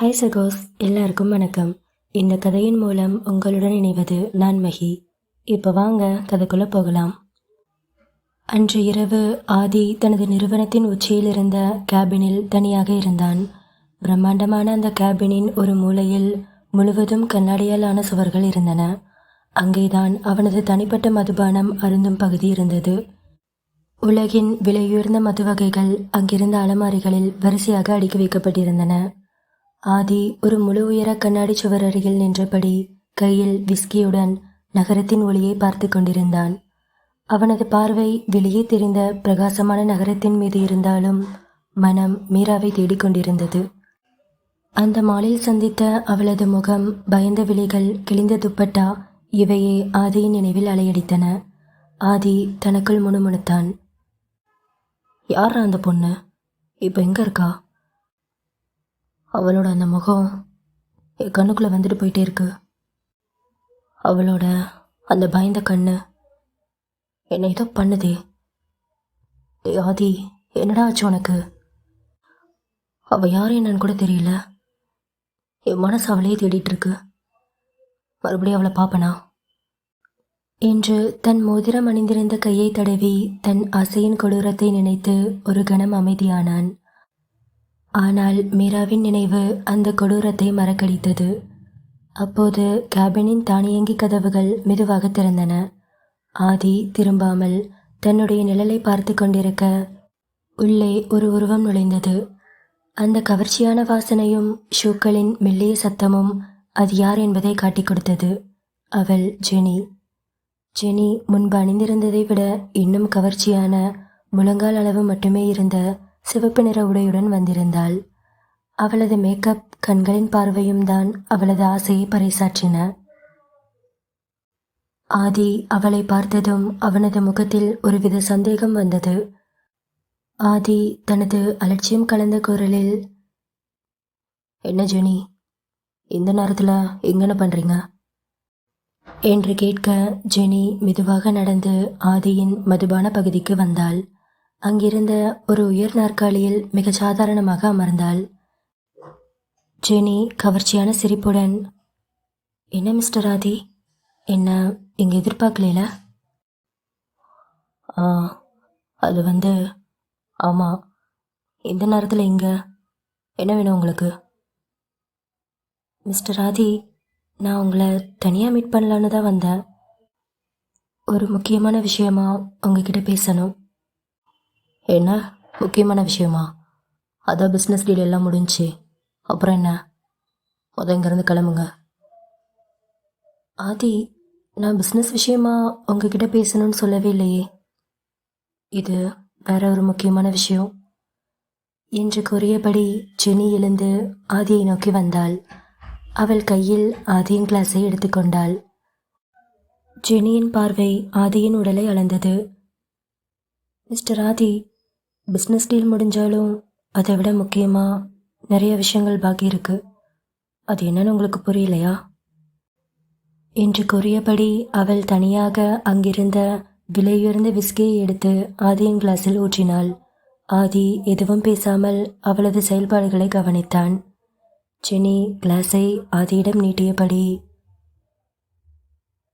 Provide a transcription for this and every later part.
Hi சகோஸ் எல்லாருக்கும் வணக்கம். இந்த கதையின் மூலம் உங்களுடன் இணைவது நான் மகி. இப்போ வாங்க கதைக்குள்ளே போகலாம். அன்று இரவு ஆதி தனது நிறுவனத்தின் உச்சியில் இருந்த கேபினில் தனியாக இருந்தான். பிரம்மாண்டமான அந்த கேபினின் ஒரு மூலையில் முழுவதும் கண்ணாடியால் ஆன சுவர்கள் இருந்தன. அங்கேதான் அவனது தனிப்பட்ட மதுபானம் அருந்தும் பகுதி இருந்தது. உலகின் விலையுயர்ந்த மது வகைகள் அங்கிருந்த அலமாரிகளில் வரிசையாக அடுக்கி வைக்கப்பட்டிருந்தன. ஆதி ஒரு முழு உயர கண்ணாடி சுவர் அருகில் நின்றபடி கையில் விஸ்கியுடன் நகரத்தின் ஒளியை பார்த்து கொண்டிருந்தான். அவனது பார்வை வெளியே தெரிந்த பிரகாசமான நகரத்தின் மீது இருந்தாலும் மனம் மீராவை தேடிக்கொண்டிருந்தது அந்த மாலில் சந்தித்த அவளது முகம் பயந்த விழிகள் கிழிந்த துப்பட்டா இவையே ஆதியின் நினைவில் அலையடித்தன. ஆதி தனக்குள் முணுமுணுத்தான். யாரா அந்த பொண்ணு? இப்போ எங்கே இருக்கா? அவளோட அந்த முகம் என் கண்ணுக்குள்ளே வந்துட்டு போயிட்டே இருக்கு. அவளோட அந்த பயந்த கண்ணு என்னை ஏதோ பண்ணுதே. ஆதி என்னடா ஆச்சு உனக்கு? அவள் யாரும் என்னன்னு கூட தெரியல. என் மனசு அவளையே தேடிட்டு இருக்கு. மறுபடியும் அவளை பார்ப்பனா? என்று தன் மோதிரம் அணிந்திருந்த கையை தடவி தன் அசையின் கொடூரத்தை நினைத்து ஒரு கணம் அமைதியானான். ஆனால் மீராவின் நினைவு அந்த கொடூரத்தை மறக்கடித்தது. அப்போது கேபினின் தானியங்கி கதவுகள் மெதுவாக திறந்தன. ஆதி திரும்பாமல் தன்னுடைய நிழலை பார்த்து கொண்டிருக்க உள்ளே ஒரு உருவம் நுழைந்தது. அந்த கவர்ச்சியான வாசனையும் ஷூக்களின் மெல்லிய சத்தமும் அது யார் என்பதை காட்டிக் கொடுத்தது. அவள் ஜெனி. ஜெனி முன்பு அணிந்திருந்ததை விட இன்னும் கவர்ச்சியான முழங்கால் அளவு மட்டுமே இருந்த சிவப்பு நிற உடையுடன் வந்திருந்தாள். அவளது மேக்கப் கண்களின் பார்வையும் தான் அவளது ஆசையை பறைசாற்றின. ஆதி அவளை பார்த்ததும் அவனது முகத்தில் ஒருவித சந்தேகம் வந்தது. ஆதி தனது அலட்சியம் கலந்த குரலில் என்ன ஜெனி இந்த நேரத்தில் எங்கன பண்ணுறீங்க என்று கேட்க ஜெனி மெதுவாக நடந்து ஆதியின் மதுபான பகுதிக்கு வந்தாள். அங்கிருந்த ஒரு உயர் நாற்காலியில் மிக சாதாரணமாக அமர்ந்தாள். ஜெனி கவர்ச்சியான சிரிப்புடன் என்ன மிஸ்டர் ஆதி என்ன இங்கே எதிர்பார்க்கல ஆ அது வந்து ஆமாம் இந்த நேரத்தில் இங்கே. என்ன வேணும் உங்களுக்கு? மிஸ்டர் ஆதி நான் உங்களை தனியாக மீட் பண்ணலான்னு தான் வந்தேன். ஒரு முக்கியமான விஷயமா உங்ககிட்ட பேசணும். என்ன? முக்கியமான விஷயமா? அதான் பிஸ்னஸ் டீல் எல்லாம் முடிஞ்சுச்சு அப்புறம் என்ன? முத இங்கேருந்து கிளம்புங்க. ஆதி நான் பிஸ்னஸ் விஷயமா உங்ககிட்ட பேசணும்னு சொல்லவே இல்லையே. இது வேற ஒரு முக்கியமான விஷயம். என்று கூறியபடி ஜெனி எழுந்து ஆதியை நோக்கி வந்தாள். அவள் கையில் ஆதியின் கிளாஸை எடுத்துக்கொண்டாள் ஜெனியின் பார்வை ஆதியின் உடலை அளந்தது. மிஸ்டர் ஆதி பிஸ்னஸ் டீல் முடிஞ்சாலும் அதை விட முக்கியமாக நிறைய விஷயங்கள் பாக்கி இருக்கு. அது என்னன்னு உங்களுக்கு புரியலையா? என்று கூறியபடி அவள் தனியாக அங்கிருந்த விலையுயர்ந்த விஸ்கியை எடுத்து ஆதியின் கிளாஸில் ஊற்றினாள். ஆதி எதுவும் பேசாமல் அவளது செயல்பாடுகளை கவனித்தான். செனி கிளாஸை ஆதியிடம் நீட்டியபடி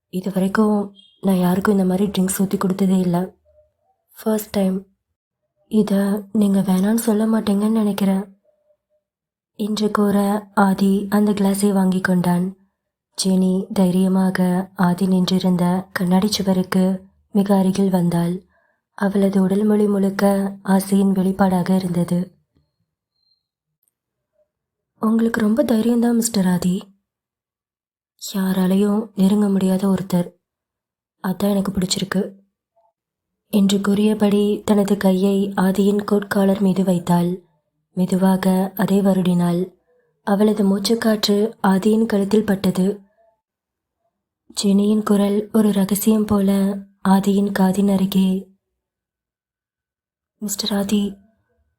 இது வரைக்கும் நான் யாருக்கும் இந்த மாதிரி ட்ரிங்க்ஸ் ஊற்றி கொடுத்ததே இல்லை. ஃபர்ஸ்ட் டைம் இதை நீங்கள் வேணான்னு சொல்ல மாட்டீங்கன்னு நினைக்கிறேன். என்று கூற ஆதி அந்த கிளாஸை வாங்கி கொண்டான். ஜெனி தைரியமாக ஆதி நின்றிருந்த கண்ணாடி சுவருக்கு மிக அருகில் வந்தாள். அவளது உடல் மொழி முழுக்க ஆசையின் வெளிப்பாடாக இருந்தது. உங்களுக்கு ரொம்ப தைரியம்தான் மிஸ்டர் ஆதி. யாராலையும் நெருங்க முடியாத ஒருத்தர். அதான் எனக்கு பிடிச்சிருக்கு. என்று கூறியபடி தனது கையை ஆதியின் கோட்காலர் மீது வைத்தாள். மெதுவாக அதை வருடினாள். அவளது மூச்சுக்காற்று ஆதியின் கழுத்தில் பட்டது. ஜெனியின் குரல் ஒரு ரகசியம் போல ஆதியின் காதின் அருகே. மிஸ்டர் ஆதி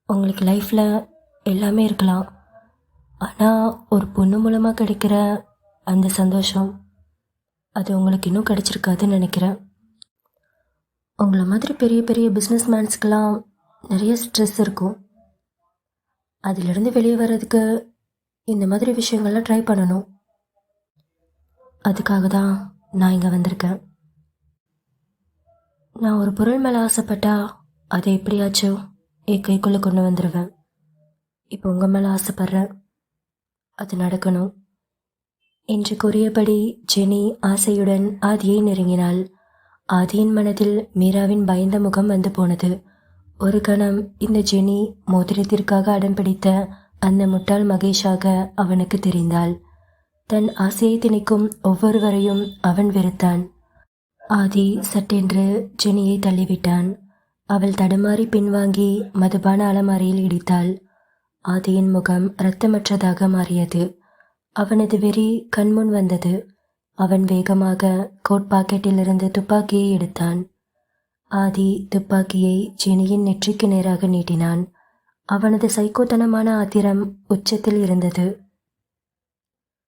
உங்களுக்கு லைஃப்பில் எல்லாமே இருக்கலாம். ஆனால் ஒரு பொண்ணு மூலமாக கிடைக்கிற அந்த சந்தோஷம் அது உங்களுக்கு இன்னும் கிடைச்சிருக்காதுன்னு நினைக்கிறேன். உங்களை மாதிரி பெரிய பெரிய பிஸ்னஸ் மேன்ஸ்க்கெலாம் நிறைய ஸ்ட்ரெஸ் இருக்கும். அதிலிருந்து வெளியே வர்றதுக்கு இந்த மாதிரி விஷயங்கள்லாம் ட்ரை பண்ணணும். அதுக்காக தான் நான் இங்கே வந்திருக்கேன். நான் ஒரு பொருள் மேலே ஆசைப்பட்டால் அதை எப்படியாச்சும் என் கைக்குள்ளே கொண்டு வந்துடுவேன் இப்போ உங்கள் மேலே ஆசைப்பட்றேன். அது நடக்கணும். என்று கூறியபடி ஜெனி ஆசையுடன் ஆதியை நெருங்கினாள். ஆதியின் மனதில் மீராவின் பயந்த முகம் வந்து போனது. ஒரு கணம் இந்த ஜெனி மோதிரத்திற்காக அடம் பிடித்த அந்த முட்டாள் மகேஷாக அவனுக்கு தெரிந்தாள். தன் ஆசையை திணிக்கும் ஒவ்வொருவரையும் அவன் வெறுத்தான். ஆதி சட்டென்று ஜெனியை தள்ளிவிட்டான். அவள் தடுமாறி பின்வாங்கி மதுபான அலமாரியில் இடித்தாள். ஆதியின் முகம் இரத்தமற்றதாக மாறியது. அவனது வெறி கண்முன் வந்தது. அவன் வேகமாக கோட் பாக்கெட்டிலிருந்து துப்பாக்கியை எடுத்தான். ஆதி துப்பாக்கியை ஜெனியின் நெற்றிக்கு நேராக நீட்டினான். அவனது சைக்கோத்தனமான ஆத்திரம் உச்சத்தில் இருந்தது.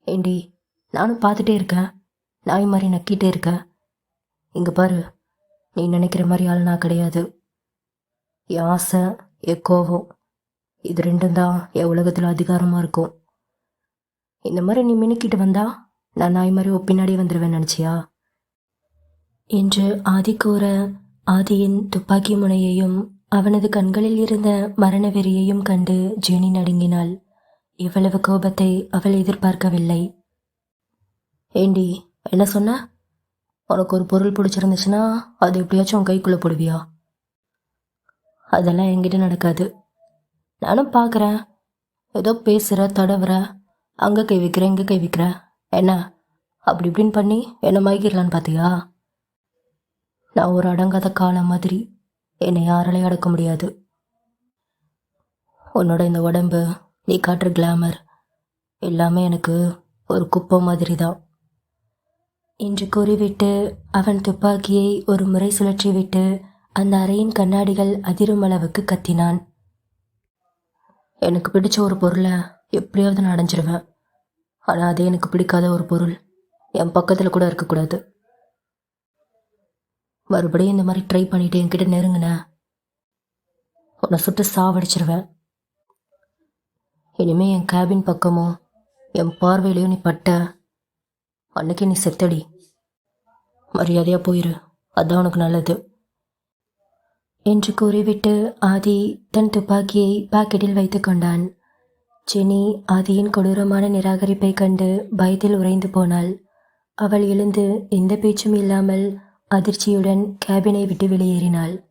ஏண்டி நானும் பார்த்துட்டே இருக்கேன் நாய் மாதிரி நக்கிட்டே இருக்கேன் இங்கே பாரு. நீ நினைக்கிற மாதிரி ஆள் நான் கிடையாது. என் ஆசை என் கோவம் இது ரெண்டும் தான் என் உலகத்தில் அதிகாரமாக இருக்கும். இந்த மாதிரி நீ மினுக்கிட்டு வந்தா நான் நாய் மாதிரி பின்னாடி வந்துடுவேன் நினச்சியா? என்று ஆதி கூற ஆதியின் துப்பாக்கி முனையையும் அவனது கண்களில் இருந்த மரண வெறியையும் கண்டு ஜெனி நடுங்கினாள். இவ்வளவு கோபத்தை அவள் எதிர்பார்க்கவில்லை. ஏண்டி என்ன சொன்ன? உனக்கு ஒரு பொருள் பிடிச்சிருந்துச்சுன்னா அது எப்படியாச்சும் உன் கைக்குள்ளே போடுவியா? அதெல்லாம் என்கிட்ட நடக்காது. நானும் பார்க்குறேன் ஏதோ பேசுகிற தடவுற அங்கே கை வைக்கிற இங்கே கை வைக்கிற. என்ன? அப்படி இப்படின்னு பண்ணி என்னை மயக்கிடலான்னு பார்த்தியா? நான் ஒரு அடங்காத காலம் மாதிரி என்னை யாராலையும் அடக்க முடியாது. உன்னோட இந்த உடம்பு நீ காட்டுற கிளாமர் எல்லாமே எனக்கு ஒரு குப்பை மாதிரி தான் என்று கூறிவிட்டு அவன் துப்பாக்கியை ஒரு முறை சுழற்றிவிட்டு அந்த அறையின் கண்ணாடிகள் அதிரும் அளவுக்கு கத்தினான். எனக்கு பிடிச்ச ஒரு பொருளை எப்படியாவது நான் அடைஞ்சிருவேன். ஆனால் அது எனக்கு பிடிக்காத ஒரு பொருள். என் பக்கத்தில் கூட இருக்கக்கூடாது. மறுபடியும் இந்த மாதிரி ட்ரை பண்ணிட்டு என்கிட்ட நெருங்கினேன் உன்னை சுட்டு சாவடிச்சிருவேன். இனிமே என் கேபின் பக்கமோ என் பார்வையிலையும் நீ பட்ட அன்னைக்கு நீ செத்தடி. மரியாதையாக போயிரு. அதான் உனக்கு நல்லது. என்று கூறிவிட்டு ஆதி தன் துப்பாக்கியை பாக்கெட்டில் வைத்து கொண்டான். ஜெனி ஆதியின் கொடூரமான நிராகரிப்பை கண்டு பயத்தில் உறைந்து போனாள். அவள் எழுந்து எந்த பேச்சும் இல்லாமல் அதிர்ச்சியுடன் கேபினை விட்டு வெளியேறினாள்.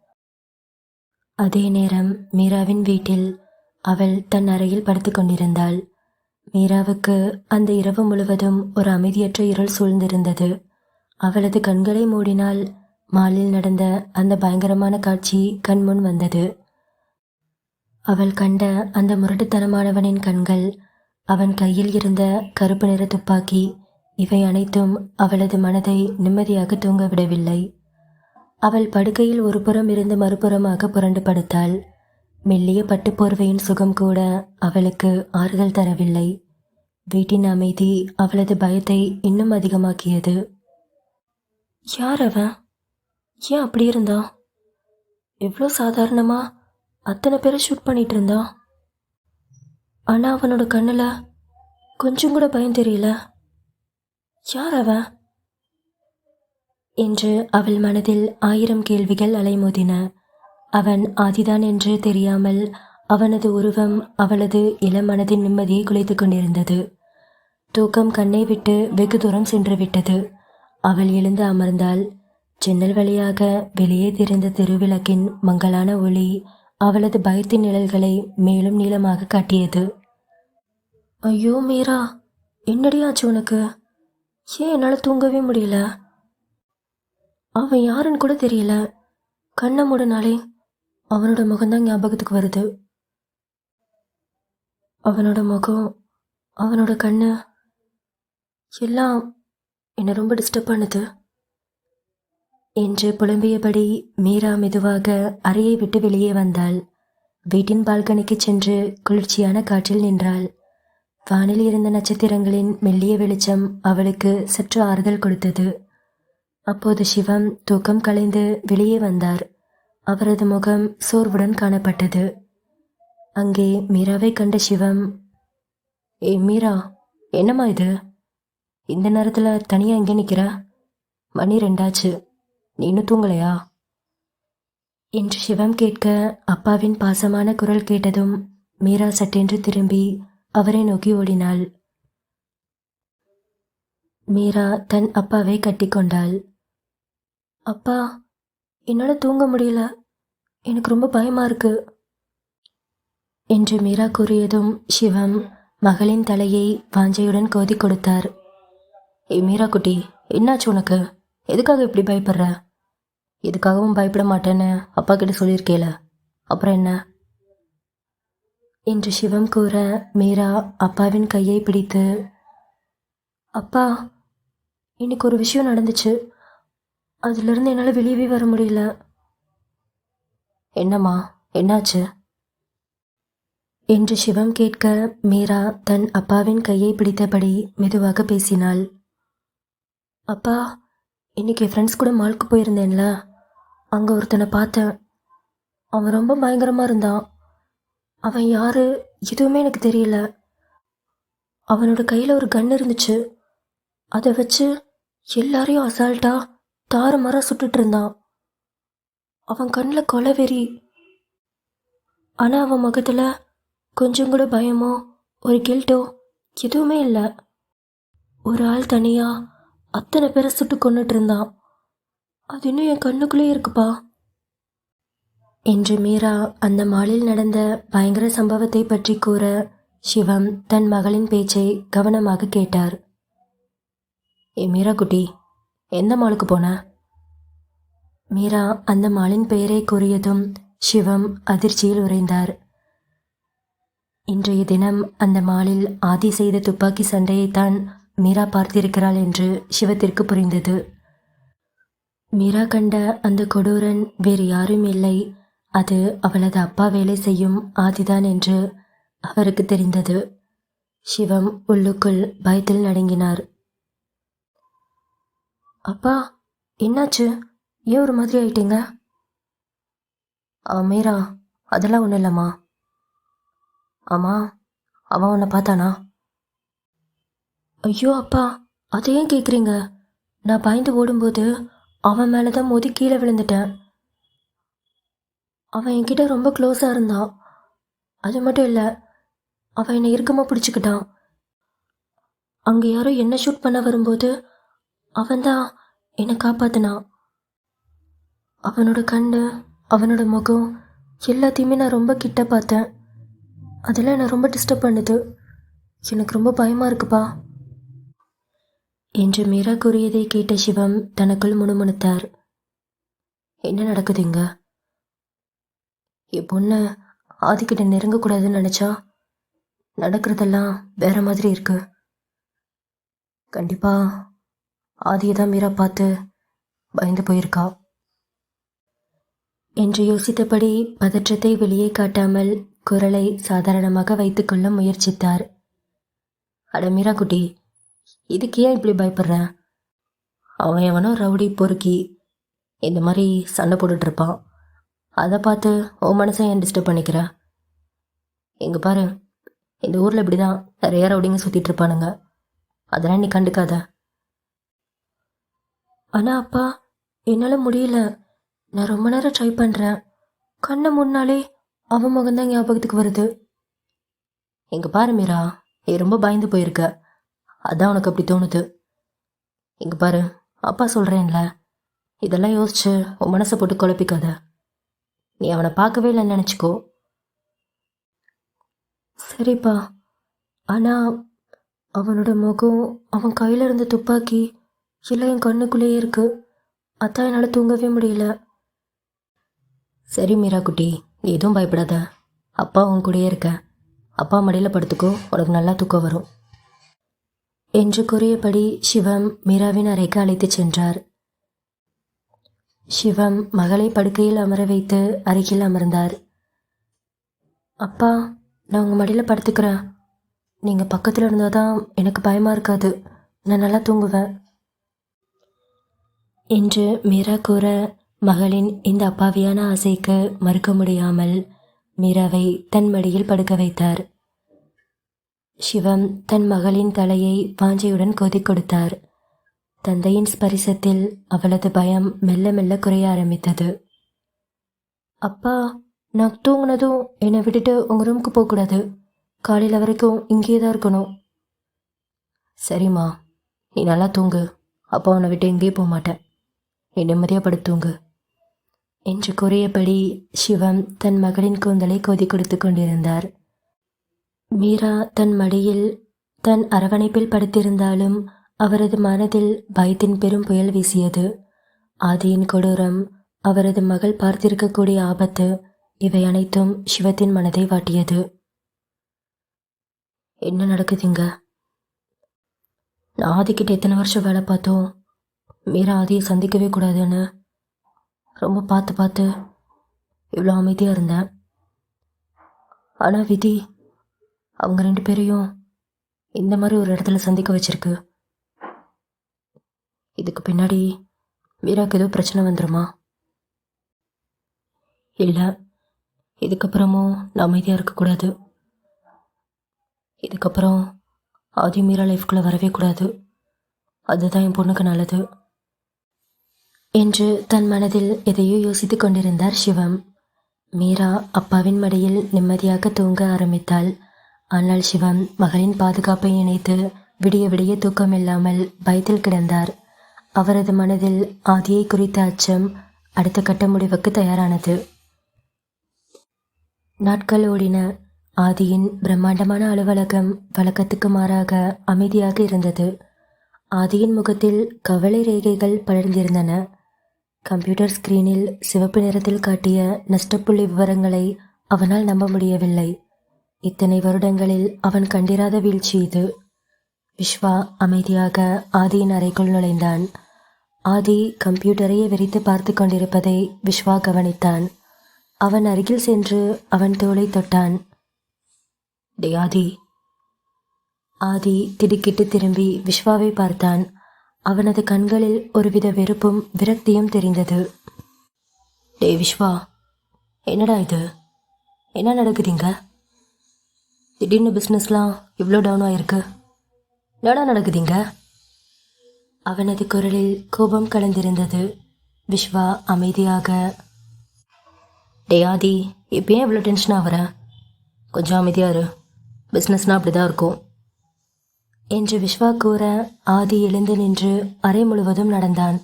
அதே நேரம் மீராவின் வீட்டில் அவள் தன் அறையில் படுத்துக் கொண்டிருந்தாள். மீராவுக்கு அந்த இரவு முழுவதும் ஒரு அமைதியற்ற இருள் சூழ்ந்திருந்தது. அவளது கண்களை மூடினால் மாலில் நடந்த அந்த பயங்கரமான காட்சி கண்முன் வந்தது. அவள் கண்ட அந்த முரட்டுத்தனமானவனின் கண்கள் அவன் கையில் இருந்த கருப்பு நிற துப்பாக்கி இவை அனைத்தும் அவளது மனதை நிம்மதியாக தூங்க விடவில்லை. அவள் படுக்கையில் ஒரு புறம் இருந்து மறுபுறமாக புரண்டு படுத்தாள். மெல்லிய பட்டுப்போர்வையின் சுகம் கூட அவளுக்கு ஆறுதல் தரவில்லை. வீட்டின் அமைதி அவளது பயத்தை இன்னும் அதிகமாக்கியது. யார் அவன் ஏன் அப்படி இருந்தா? எவ்வளோ சாதாரணமா? அத்தனை பேரை ஷூட் பண்ணிட்டு இருந்தான் ஆனால் அவனோட கண்ணில் கொஞ்சம் கூட பயம் தெரியல. யார் அவன் என்று அவள் மனதில் ஆயிரம் கேள்விகள் அலைமோதின. அவன் ஆதிதான் என்று தெரியாமல் அவனது உருவம் அவளது இளம் மனதின் நிம்மதியை குலைத்து கொண்டிருந்தது. தூக்கம் கண்ணை விட்டு வெகு தூரம் சென்று விட்டது. அவள் எழுந்து அமர்ந்தாள். ஜன்னல் வழியாக வெளியே தெரிந்த திருவிளக்கின் மங்கலான ஒளி அவளது பயத்தின் நிழல்களை மேலும் நீளமாக காட்டியது. ஐயோ மீரா என்னடி ஆச்சு உனக்கு? ஏன் என்னால் தூங்கவே முடியல? அவன் யாருன்னு கூட தெரியல. கண்ணை மூடனாலே அவனோட முகம்தான் ஞாபகத்துக்கு வருது. அவனோட முகம் அவனோட கண்ணு எல்லாம் என்னை ரொம்ப டிஸ்டர்ப் பண்ணுது. என்று புலம்பியபடி மீரா மெதுவாக அறையை விட்டு வெளியே வந்தாள். வீட்டின் பால்கனிக்கு சென்று குளிர்ச்சியான காற்றில் நின்றாள். வானில் இருந்த நட்சத்திரங்களின் மெல்லிய வெளிச்சம் அவளுக்கு சற்று ஆறுதல் கொடுத்தது. அப்போது சிவம் தூக்கம் கலைந்து வெளியே வந்தார். அவரது முகம் சோர்வுடன் காணப்பட்டது. அங்கே மீராவை கண்ட சிவம் ஏ மீரா என்னம்மா இது? இந்த நேரத்தில் தனியாக எங்கே நிற்கிறா மணி ரெண்டாச்சு. நீ இன்னும் தூங்கலையா? என்று சிவம் கேட்க அப்பாவின் பாசமான குரல் கேட்டதும் மீரா சட்டென்று திரும்பி அவரை நோக்கி ஓடினாள். மீரா தன் அப்பாவை கட்டிக்கொண்டாள் அப்பா என்னால் தூங்க முடியல. எனக்கு ரொம்ப பயமா இருக்கு. என்று மீரா கூறியதும் சிவம் மகளின் தலையை வாஞ்சையுடன் கோதி கொடுத்தார். ஏ மீரா குட்டி என்னாச்சு உனக்கு? எதுக்காக இப்படி பயப்படுற? எதுக்காகவும் பயப்பட மாட்டேன்னு அப்பா கிட்ட சொல்லியிருக்கேல. அப்புறம் என்ன? என்று சிவம் கூற மீரா அப்பாவின் கையை பிடித்து அப்பா இன்னைக்கு ஒரு விஷயம் நடந்துச்சு. அதுலேருந்து என்னால் வெளியவே வர முடியல. என்னம்மா? என்னாச்சு? என்று சிவம் கேட்க மீரா தன் அப்பாவின் கையை பிடித்தபடி மெதுவாக பேசினாள். அப்பா இன்றைக்கி என் ஃப்ரெண்ட்ஸ் கூட மாலுக்கு போயிருந்தேன்ல அங்கே ஒருத்தனை பார்த்தேன். அவன் ரொம்ப பயங்கரமாக இருந்தான். அவன் யார் எதுவுமே எனக்கு தெரியல. அவனோட கையில் ஒரு கன் இருந்துச்சு. அதை வச்சு எல்லாரையும் அசால்ட்டாக தாறுமாறாக சுட்டுட்டு இருந்தான். அவன் கண்ணில் கொலவெறி. ஆனால் அவன் முகத்தில் கொஞ்சம் கூட பயமோ ஒரு கில்ட்டோ எதுவுமே இல்லை. ஒரு ஆள் தனியாக அத்தனை பேரை சுட்டு கொண்டுட்டு இருந்தான். அது இன்னும் என் கண்ணுக்குள்ளே இருக்குப்பா. என்று மீரா அந்த மாலில் நடந்த பயங்கர சம்பவத்தை பற்றி கூற சிவம் தன் மகளின் பேச்சை கவனமாக கேட்டார். ஏ மீரா குட்டி எந்த மாலுக்கு போன? மீரா அந்த மாலின் பெயரை கூறியதும் சிவம் அதிர்ச்சியில் உறைந்தார். இன்றைய தினம் அந்த மாலில் ஆதி செய்த துப்பாக்கி சண்டையைத்தான் மீரா பார்த்திருக்கிறாள் என்று சிவத்திற்கு புரிந்தது. மீரா கண்ட அந்த கொடூரன் வேறு யாரும் இல்லை. அது அவளது அப்பா வேலை செய்யும் ஆதிதான் என்று அவருக்கு தெரிந்தது. சிவம் உள்ளுக்குள் பயத்தில் நடுங்கினார். அப்பா என்னாச்சு? ஏன் ஒரு மாதிரி ஆயிட்டீங்க? மீரா அதெல்லாம் ஒன்றும் இல்லைம்மா. ஆமா அவன் உன்னை பார்த்தானா? ஐயோ அப்பா அதை ஏன் கேட்குறீங்க நான் பயந்து ஓடும்போது அவன் மேலே தான் மோதி கீழே விழுந்துட்டேன். அவன் என்கிட்ட ரொம்ப க்ளோஸாக இருந்தான். அது மட்டும் இல்லை அவன் என்னை இறுக்கமாக பிடிச்சிக்கிட்டான். அங்கே யாரோ என்ன ஷூட் பண்ண வரும்போது அவன்தான் என்னை காப்பாத்தினான். அவனோட கண்ணு அவனோட முகம் எல்லாத்தையுமே நான் ரொம்ப கிட்ட பார்த்தேன். அதெல்லாம் என்னை ரொம்ப டிஸ்டர்ப் பண்ணுது. எனக்கு ரொம்ப பயமாக இருக்குப்பா. என்று மீரா கூறியதை கேட்ட சிவம் தனக்குள் முணுமுணுத்தார். என்ன நடக்குதுங்க? என் பொண்ணு ஆதிக்கிட்ட நெருங்கக்கூடாதுன்னு நினச்சா நடக்கிறதெல்லாம் வேற மாதிரி இருக்கு. கண்டிப்பா ஆதியை தான் மீரா பார்த்து பயந்து போயிருக்கா. என்று யோசித்தபடி பதற்றத்தை வெளியே காட்டாமல் குரலை சாதாரணமாக வைத்துக்கொள்ள முயற்சித்தார். அட மீரா குட்டி இதுக்கு ஏன் இப்படி பயப்படுற? அவன் எவனோ ரவுடி பொறுக்கி இந்த மாதிரி சண்டை போட்டுட்ருப்பான் அதை பார்த்து உன் மனசை ஏன் டிஸ்டர்ப் பண்ணிக்கிற? இங்கே பாரு இந்த ஊரில் இப்படி தான் நிறைய ரவுடிங்க சுற்றிட்டு இருப்பானுங்க. அதெல்லாம் நீ கண்டுக்காத. ஆனால் அப்பா என்னால் முடியல. நான் ரொம்ப நேரம் ட்ரை பண்ணுறேன் கண்ணை முன்னாலே அவன் முகம்தான் ஞாபகத்துக்கு வருது. எங்கே பாரு மீரா நீ ரொம்ப பயந்து போயிருக்க. அதான் உனக்கு அப்படி தோணுது. இங்கே பாரு அப்பா சொல்கிறேன்ல இதெல்லாம் யோசிச்சு உன் மனசை போட்டு குழப்பிக்காத. நீ அவனை பார்க்கவே இல்லைன்னு நினச்சிக்கோ. சரிப்பா. ஆனால் அவனோட முகம் அவன் கையில் இருந்த துப்பாக்கி எல்லாம் என் கண்ணுக்குள்ளேயே இருக்கு. அதான் என்னால் தூங்கவே முடியல. சரி மீரா குட்டி நீ எதுவும் பயப்படாத. அப்பா உன் கூடயே இருக்க. அப்பா மடியில் படுத்துக்கோ உனக்கு நல்லா தூக்கம் வரும். என்று கூறியபடி சிவம் மீராவின் அறைக்கு அழைத்துச் சென்றார். சிவம் மகளை படுக்கையில் அமர வைத்து அருகில் அமர்ந்தார். அப்பா நான் உங்கள் மடியில் படுத்துக்கிறேன். நீங்கள் பக்கத்தில் இருந்தால் தான் எனக்கு பயமாக இருக்காது. நான் நல்லா தூங்குவேன். என்று மீரா கூற மகளின் இந்த அப்பாவியான ஆசைக்கு மறுக்க முடியாமல் மீராவை தன் மடியில் படுக்க வைத்தார். சிவம் தன் மகளின் தலையை வாஞ்சையுடன் கொதிக் கொடுத்தார். தந்தையின் ஸ்பரிசத்தில் அவளது பயம் மெல்ல மெல்ல குறைய ஆரம்பித்தது. அப்பா நான் தூங்கினதும் என்னை விட்டுட்டு உங்கள் ரூமுக்கு போகக்கூடாது. காலையில் வரைக்கும் இங்கேயே தான் இருக்கணும். சரிம்மா நீ நல்லா தூங்கு. அப்பா உன்னை விட்டு எங்கேயே போக மாட்டேன். நீ நிம்மதியாக படுத்து தூங்கு. என்று கூறியபடி சிவம் தன் மகளின் கூந்தலை கொதி கொடுத்து கொண்டிருந்தார். மீரா தன் மடியில் தன் அரவணைப்பில் படுத்திருந்தாலும் அவரது மனதில் பயத்தின் பெரும் புயல் வீசியது. ஆதியின் கொடூரம் அவரது மகள் பார்த்திருக்கக்கூடிய ஆபத்து இவை அனைத்தும் சிவத்தின் மனதை வாட்டியது. என்ன நடக்குதுங்க? நான் ஆதிக்கிட்ட எத்தனை வருஷம் வேலை பார்த்தோம்? மீரா ஆதியை சந்திக்கவே கூடாதுன்னு. ரொம்ப பார்த்து பார்த்து இவ்வளோ அமைதியாக இருந்தேன். ஆனால் விதி அவங்க ரெண்டு பேரையும் இந்த மாதிரி ஒரு இடத்துல சந்திக்க வச்சிருக்கு. இதுக்கு பின்னாடி மீராக்கு ஏதோ பிரச்சனை வந்துருமா? இல்லை இதுக்கப்புறமும் நான் அமைதியாக இருக்கக்கூடாது இதுக்கப்புறம் ஆதி மீரா லைஃப்குள்ளே வரவே கூடாது. அதுதான் என் பொண்ணுக்கு நல்லது. என்று தன் மனதில் எதையோ யோசித்து கொண்டிருந்தார் சிவம். மீரா அப்பாவின் மடியில் நிம்மதியாக தூங்க ஆரம்பித்தாள். ஆனால் சிவம் மகளின் பாதுகாப்பை நினைத்து விடிய விடிய தூக்கமில்லாமல் பயத்தில் கிடந்தார். அவரது மனதில் ஆதியை குறித்த அச்சம் அடுத்த கட்ட முடிவுக்கு தயாரானது. நாட்கள் ஓடின. ஆதியின் பிரம்மாண்டமான அலுவலகம் வழக்கத்துக்கு மாறாக அமைதியாக இருந்தது. ஆதியின் முகத்தில் கவலை ரேகைகள் படர்ந்திருந்தன. கம்ப்யூட்டர் ஸ்கிரீனில் சிவப்பு நிறத்தில் காட்டிய நஷ்டப்புள்ளி விவரங்களை அவனால் நம்ப முடியவில்லை. இத்தனை வருடங்களில் அவன் கண்டிராத வீழ்ச்சி இது. விஸ்வா அமைதியாக ஆதியின் அறைக்குள் நுழைந்தான். ஆதி கம்ப்யூட்டரையே விரித்து பார்த்து கொண்டிருப்பதை விஸ்வா கவனித்தான். அவன் அருகில் சென்று அவன் தோளை தொட்டான். டே ஆதி. ஆதி திடுக்கிட்டு திரும்பி விஸ்வாவை பார்த்தான். அவனது கண்களில் ஒருவித வெறுப்பும் விரக்தியும் தெரிந்தது. டே விஸ்வா என்னடா இது? என்ன நடக்குதுங்க திடீர்னு பிஸ்னஸ்லாம் இவ்வளோ டவுன் ஆயிருக்கு. என்னடா நடக்குதுங்க அவனது குரலில் கோபம் கலந்திருந்தது. விஸ்வா அமைதியாக டேயாதி ஆதி இப்போ ஏன் இவ்வளோ டென்ஷன் ஆகிற? கொஞ்சம் அமைதியாக இரு. பிஸ்னஸ்னால் அப்படி தான் இருக்கும். என்று விஸ்வா கூற ஆதி எழுந்து நின்று அறை முழுவதும் நடந்தான்.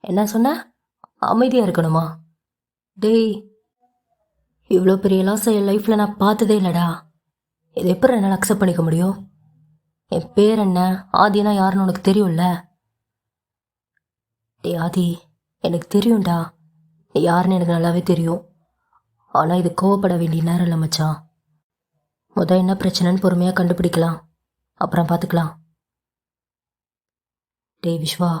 என்ன சொன்ன? அமைதியாக இருக்கணுமா? டேய் இவ்வளோ பெரிய லாஸை என் லைஃப்பில் நான் பார்த்ததே இல்லைடா. இதை எப்படி என்னால் அக்செப்ட் பண்ணிக்க முடியும்? என் பேர் என்ன? ஆதினா யாருன்னு உனக்கு தெரியும்ல? டே ஆதி எனக்கு தெரியும்டா. நீ யாருன்னு எனக்கு நல்லாவே தெரியும். ஆனால் இது கோவப்பட வேண்டிய நேரம் இல்லை மச்சான். முத என்ன பிரச்சனைன்னு பொறுமையாக கண்டுபிடிக்கலாம். அப்புறம் பார்த்துக்கலாம் டே விஸ்வா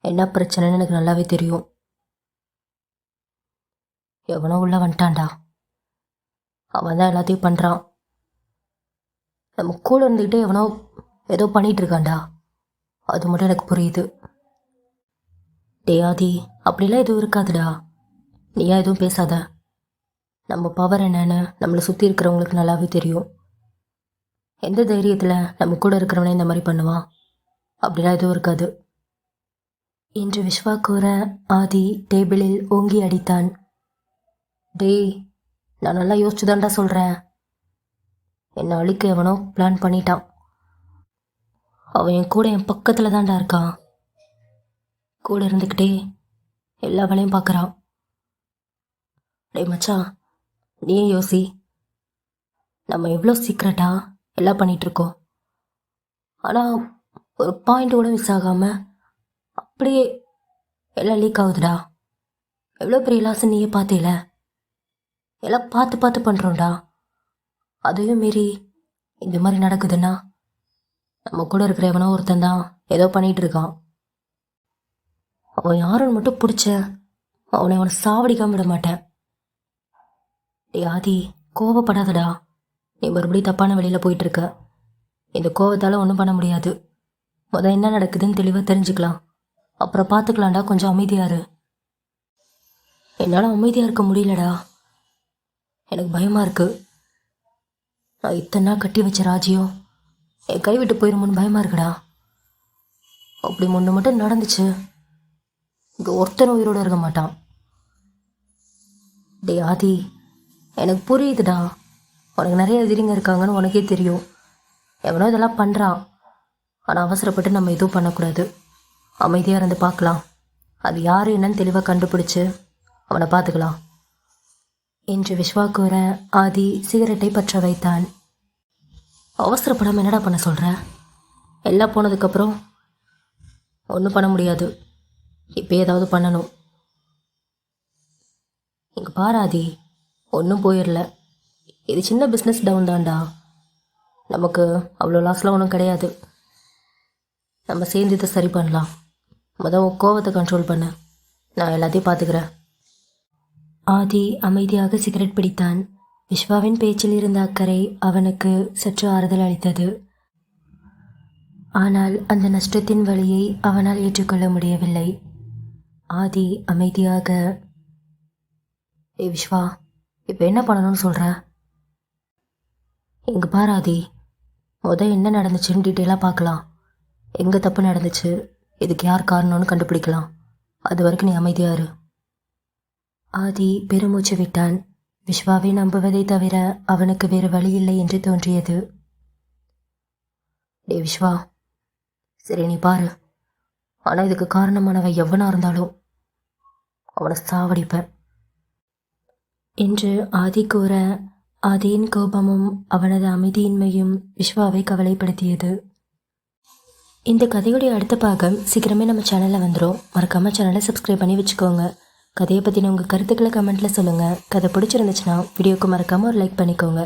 என்ன பிரச்சனைன்னு எனக்கு நல்லாவே தெரியும். எவனோ உள்ள வந்துட்டான்டா. அவன் தான் எல்லாத்தையும் பண்ணுறான் நம்ம கூட இருந்துக்கிட்டே எவனோ ஏதோ பண்ணிகிட்ருக்காண்டா இருக்கான்டா. அது மட்டும் எனக்கு புரியுது. டே ஆதி அப்படிலாம் எதுவும் இருக்காதுடா. நீயா எதுவும் பேசாத. நம்ம பவர் என்னன்னு நம்மளை சுற்றி இருக்கிறவங்களுக்கு நல்லாவே தெரியும். எந்த தைரியத்தில் நம்ம கூட இருக்கிறவனே இந்த மாதிரி பண்ணுவான்? அப்படிலாம் எதுவும் இருக்காது. என்று விஸ்வா கூற ஆதி டேபிளில் ஓங்கி அடித்தான். டேய் நான் நல்லா யோசிச்சு தான்டா சொல்கிறேன் என்னை அழிக்க எவனோ பிளான் பண்ணிட்டான். அவன் என் கூட என் பக்கத்தில் தான்டா இருக்கான். கூட இருந்துக்கிட்டே எல்லா வேலையும் பார்க்குறான் டேய் மச்சான் நீயே யோசி. நம்ம எவ்வளோ சீக்ரெட்டாக எல்லாம் பண்ணிகிட்ருக்கோம் ஆனால் ஒரு பாயிண்ட் கூட மிஸ் ஆகாமல் அப்படியே எல்லாம் லீக் ஆகுதுடா. எவ்வளோ பெரிய லாஸ் நீயே பார்த்தேல. எல்லாம் பார்த்து பார்த்து பண்ணுறோம்டா அதையும் மீறி இந்த மாதிரி நடக்குதுன்னா நம்ம கூட இருக்கிற எவனோ ஒருத்தன் தான் ஏதோ பண்ணிகிட்டு இருக்கான். அவன் யாருன்னு மட்டும் பிடிச்ச அவனை அவனை சாவடிக்காம விட மாட்டேன். ஆதி கோவப்படாதடா. நீ மறுபடியும் தப்பான வழியில் போயிட்டுருக்க. இந்த கோவத்தால் ஒன்றும் பண்ண முடியாது. முத என்ன நடக்குதுன்னு தெளிவாக தெரிஞ்சுக்கலாம். அப்புறம் பார்த்துக்கலாம்டா கொஞ்சம் அமைதியாக இரு. என்னால் அமைதியாக இருக்க முடியலடா. எனக்கு பயமாக இருக்குது இத்தனை நாள் கட்டி வச்ச ராஜ்யம் என் கை விட்டு போயிருமோன்னு பயமா இருக்குடா. அப்படி முன்ன மட்டும் நடந்துச்சு. இங்கே ஒருத்தன் உயிரோடு இருக்க மாட்டான். டேய் ஆதி எனக்கு புரியுதுடா. உனக்கு நிறைய எதிரிங்க இருக்காங்கன்னு உனக்கே தெரியும். எவனோ இதெல்லாம் பண்ணுறான் ஆனால் அவசரப்பட்டு நம்ம எதுவும் பண்ணக்கூடாது. அமைதியாக இருந்து பார்க்கலாம். அது யார் என்னன்னு தெளிவாக கண்டுபிடிச்சு அவனை பார்த்துக்கலாம். என்று விஸ்வா கூற ஆதி சிகரெட்டை பற்ற வைத்தான். அவசரப்படாமல் என்னடா பண்ண சொல்கிற எல்லாம் போனதுக்கப்புறம் ஒன்றும் பண்ண முடியாது. இப்போ ஏதாவது பண்ணணும். இங்கே பாராதி ஒன்றும் போயிடல இது சின்ன பிஸ்னஸ் டவுன் தான்டா. நமக்கு அவ்வளோ லாஸ்லாம் ஒன்றும் கிடையாது. நம்ம சேர்ந்து இதை சரி பண்ணலாம். மொதல் உன் கோவத்தை கண்ட்ரோல் பண்ண. நான் எல்லாத்தையும் பார்த்துக்கிறேன். ஆதி அமைதியாக சிகரெட் பிடித்தான். விஸ்வாவின் பேச்சில் இருந்த அக்கறை அவனுக்கு சற்று ஆறுதல் அளித்தது. ஆனால் அந்த நஷ்டத்தின் வழியை அவனால் ஏற்றுக்கொள்ள முடியவில்லை. ஆதி அமைதியாக ஏய் விஸ்வா இப்போ என்ன பண்ணணும்னு சொல்கிற இங்கே பார் ஆதி முத என்ன நடந்துச்சுன்னு டீட்டெயிலாக பார்க்கலாம் எங்கே தப்பு நடந்துச்சு இதுக்கு யார் காரணம்னு கண்டுபிடிக்கலாம். அது வரைக்கும் நீ அமைதியாரு ஆதி பெருமூச்சு விட்டான். விஸ்வாவை நம்புவதை தவிர அவனுக்கு வேறு வழி இல்லை என்று தோன்றியது. டே விஸ்வா சரி நீ பாரு. ஆனால் இதுக்கு காரணமானவன் எவ்வளோ இருந்தாலும் அவனை சாவடிப்பேன் என்று ஆதி கூற ஆதியின் கோபமும் அவனது அமைதியின்மையும் விஸ்வாவை கவலைப்படுத்தியது. இந்த கதையுடைய அடுத்த பாகம் சீக்கிரமே நம்ம சேனலில் வந்துடும் மறக்காமல் சேனலை சப்ஸ்கிரைப் பண்ணி வச்சுக்கோங்க. கதையை பற்றின உங்கள் கருத்துக்களை கமெண்ட்டில் சொல்லுங்கள் கதை பிடிச்சிருந்துச்சுன்னா வீடியோக்கு மறக்காமல் ஒரு லைக் பண்ணிக்கோங்க.